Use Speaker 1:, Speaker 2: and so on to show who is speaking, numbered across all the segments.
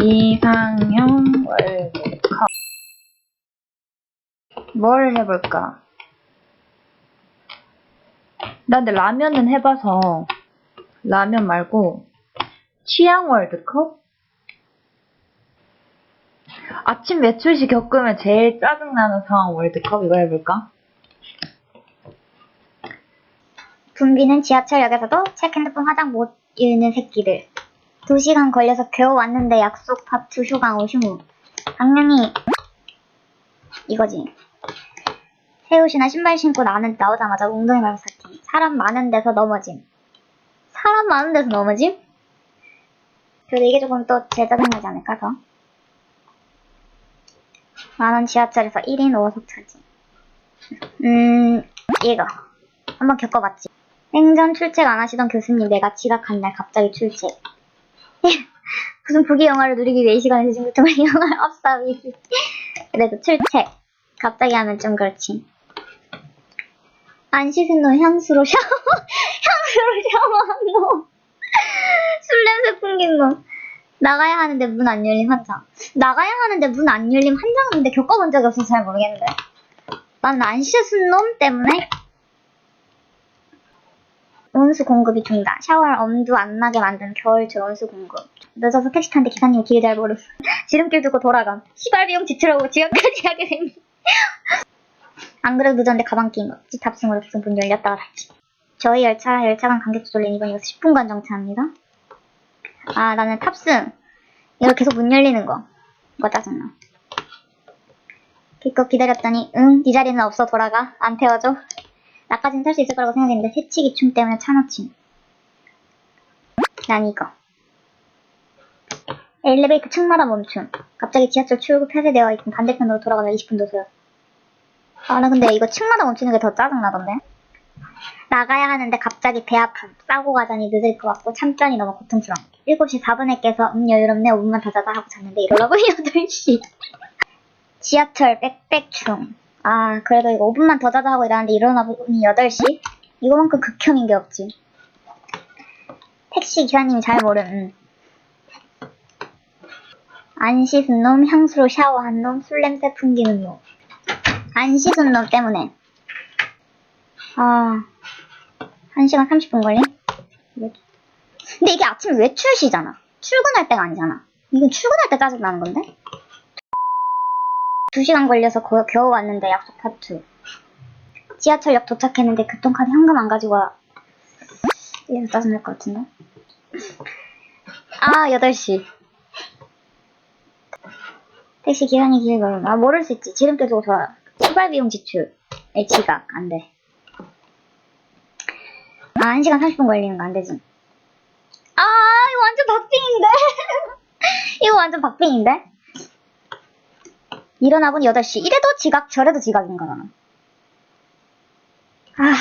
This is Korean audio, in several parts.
Speaker 1: 이상형 월드컵. 뭘 해볼까? 나 근데 라면은 해봐서 라면 말고 취향 월드컵? 아침 외출 시 겪으면 제일 짜증나는 상황 월드컵 이거 해볼까?
Speaker 2: 분비는 지하철역에서도 책 핸드폰 화장 못 읽는 새끼들. 2시간 걸려서 겨우 왔는데 약속 휴강 후 휴무. 당연히 이거지. 새 옷이나 신발 신고 나는 나오자마자 웅덩이 삭힘. 사람 많은 데서 넘어짐. 사람 많은 데서 넘어짐? 그래도 이게 조금 또 제자생나지 않을까 더. 많은 지하철에서 1인 5석 차지. 음, 이거. 한번 겪어봤지. 생전 출첵 안 하시던 교수님 내가 지각한 날 갑자기 출첵. 무슨 부기 영화를 누리기 위해 이 시간에 드신 것정말 영화를 업사위. 그래도 출첵. 갑자기 하면 좀 그렇지. 안 씻은 놈 향수로 샤워, 향수로 샤워한 놈. 술 냄새 풍긴 놈. 나가야 하는데 문 안 열림 한 장. 나가야 하는데 문 안 열림 한 장인데 겪어본 적이 없어서 잘 모르겠는데. 나는 안 씻은 놈 때문에 온수 공급이 중단. 샤워할 엄두 안 나게 만든 겨울철 온수 공급. 늦어서 택시 탄데 기사님이 길 잘 모르고 지름길 두고 돌아감. 시발 비용 지출하고 지각까지 하게 됩니다. 안 그래도 늦었는데 가방 끼인 거. 집 탑승으로 계속 문 열렸다가 닫기. 저희 열차 열차간 관객 조절린 이번 이거 10분간 정차합니다. 아 나는 탑승. 이거 계속 문 열리는 거. 이거 짜증나. 기껏 기다렸더니 응, 네 자리는 없어 돌아가. 안 태워줘. 나까진 탈수 있을 거라고 생각했는데 새치기 춤 때문에 차 놓침. 난 이거. 엘리베이터 층마다 멈춤. 갑자기 지하철 출구 폐쇄되어 있던 반대편으로 돌아가면 20분 도서요. 아, 나 근데 이거 층마다 멈추는 게 더 짜증나던데. 나가야 하는데 갑자기 배 아픔. 싸고 가자니 늦을 것 같고 참전이 너무 고통스러워. 7시 4분에 깨서 음 여유롭네 5분만 더 자자 하고 잤는데 이러려고 8시. 지하철 빽빽충. 아, 그래도 이거 5분만 더 자자 하고 일하는데 일어나 보니 8시? 이거만큼 극혐인 게 없지. 택시 기사님이 잘 모름. 음. 안 씻은 놈, 향수로 샤워한 놈, 술 냄새 풍기는 놈. 안 씻은 놈 때문에. 아, 1시간 30분 걸림? 왜- 근데 이게 아침 외출 시잖아. 출근할 때가 아니잖아. 이건 출근할 때 짜증나는 건데? 2시간 걸려서 거- 겨우 왔는데 약속 파투. 지하철역 도착했는데 교통카드 현금 안 가지고 와. 이래서 짜증날 것 같은데? 아, 8시. 택시 길을 걸음. 아, 모를 수 있지. 지름길 두고 돌아. 출발 비용 지출. 에, 지각. 안 돼. 아, 1시간 30분 걸리는 거 안 되지. 아, 이거 완전 박빙인데? 이거 완전 박빙인데? 일어나 보니 8시. 이래도 지각, 저래도 지각인 거잖아. 아,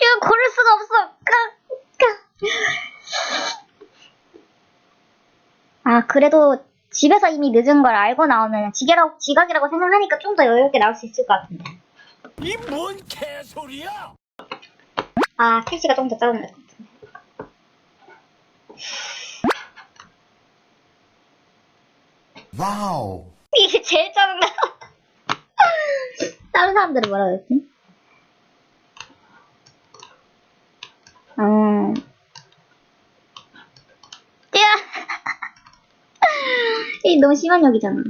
Speaker 2: 이거 고를 수가 없어. 까, 까. 아, 그래도 집에서 이미 늦은 걸 알고 나오면 지각이라고, 지각이라고 생각하니까 좀 더 여유롭게 나올 수 있을 것 같은데.
Speaker 3: 이 뭔 개소리야!
Speaker 2: 아, 택시가 좀 더 짜증날 것 같은데.
Speaker 3: 와우.
Speaker 2: 제일 짜증나. 다른 사람들은 뭐라 그랬지? 음. 야! 이 너무 심한 욕이잖아.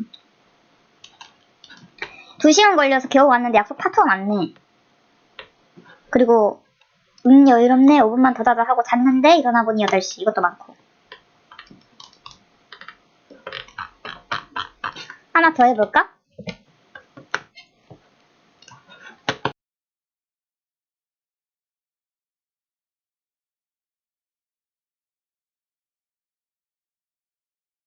Speaker 2: 두 시간 걸려서 겨우 왔는데 약속 파토가 많네. 그리고, 음, 여유롭네. 5분만 더 자자 하고 잤는데 일어나 보니 8시. 이것도 많고. 하나 더 해볼까?